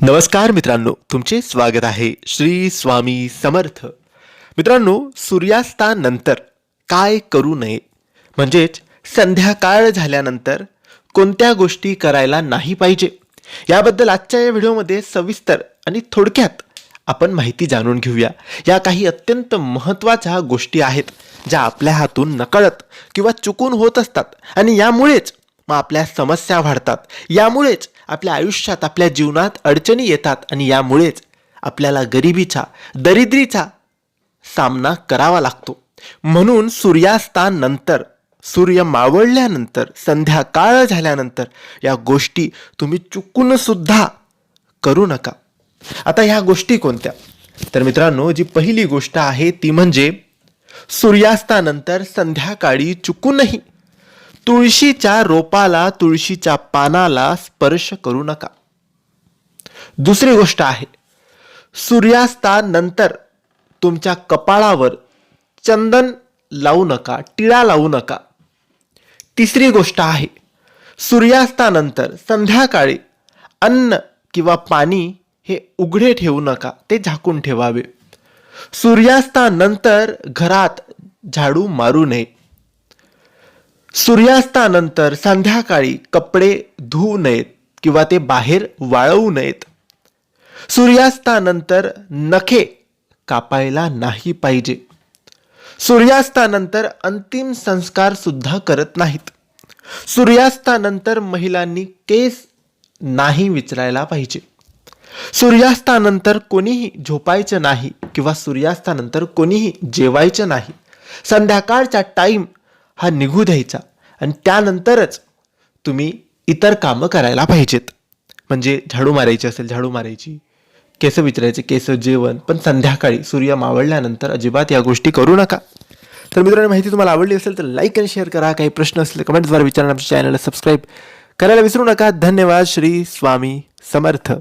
नमस्कार मित्रांनो तुमचे स्वागत आहे श्री स्वामी समर्थ. मित्रांनो सूर्यास्तानंतर काय करू नये? म्हणजेच संध्याकाळ झाल्यानंतर कोणत्या गोष्टी करायला नाही पाहिजे? याबद्दल आजच्या या व्हिडिओमध्ये सविस्तर आणि थोडक्यात आपण माहिती जाणून घेऊया. या काही अत्यंत महत्त्वाच्या गोष्टी आहेत ज्या आपल्या हातून नकळत किंवा चुकून होत असतात आणि यामुळेच मग आपल्या समस्या वाढतात. यामुळेच आपल्या आयुष्यात आपल्या जीवनात अडचणी येतात आणि यामुळेच आपल्याला गरिबीचा दरिद्रीचा सामना करावा लागतो. म्हणून सूर्यास्तानंतर सूर्य मावळल्यानंतर संध्याकाळ झाल्यानंतर या गोष्टी तुम्ही चुकूनसुद्धा करू नका. आता ह्या गोष्टी कोणत्या? तर मित्रांनो जी पहिली गोष्ट आहे ती म्हणजे सूर्यास्तानंतर संध्याकाळी चुकूनही तुळशीच्या रोपाला तुळशीच्या पानाला स्पर्श करू नका. दुसरी गोष्ट आहे सूर्यास्तानंतर तुमच्या कपाळावर चंदन लावू नका टिळा लावू नका. तिसरी गोष्ट आहे सूर्यास्तानंतर संध्याकाळी अन्न किंवा पाणी हे उघडे ठेवू नका ते झाकून ठेवावे. सूर्यास्तानंतर घरात झाडू मारू नये. सूर्यास्तानंतर संध्याकाळी कपडे धुवू नयेत किंवा ते बाहेर वाळवू नयेत. सूर्यास्तानंतर नखे कापायला नाही पाहिजे. सूर्यास्तानंतर अंतिम संस्कार सुद्धा करत नाहीत. सूर्यास्तानंतर महिलांनी केस नाही विचारायला पाहिजे. सूर्यास्तानंतर कोणीही झोपायचं नाही किंवा सूर्यास्तानंतर कोणीही जेवायचं नाही. संध्याकाळचा टाईम हा निघू द्यायचा. आणि त्यानंतरच तुम्ही इतर कामं करायला पाहिजेत. म्हणजे झाडू मारायची असेल झाडू मारायची केसं विचारायचे केसं जेवण पण संध्याकाळी सूर्य मावळल्यानंतर अजिबात या गोष्टी करू नका. तर मित्रांनो माहिती तुम्हाला आवडली असेल तर लाईक आणि शेअर करा. काही प्रश्न असले कमेंट्सद्वारे विचारा. आमच्या चॅनलला सबस्क्राईब करायला विसरू नका. धन्यवाद. श्री स्वामी समर्थ.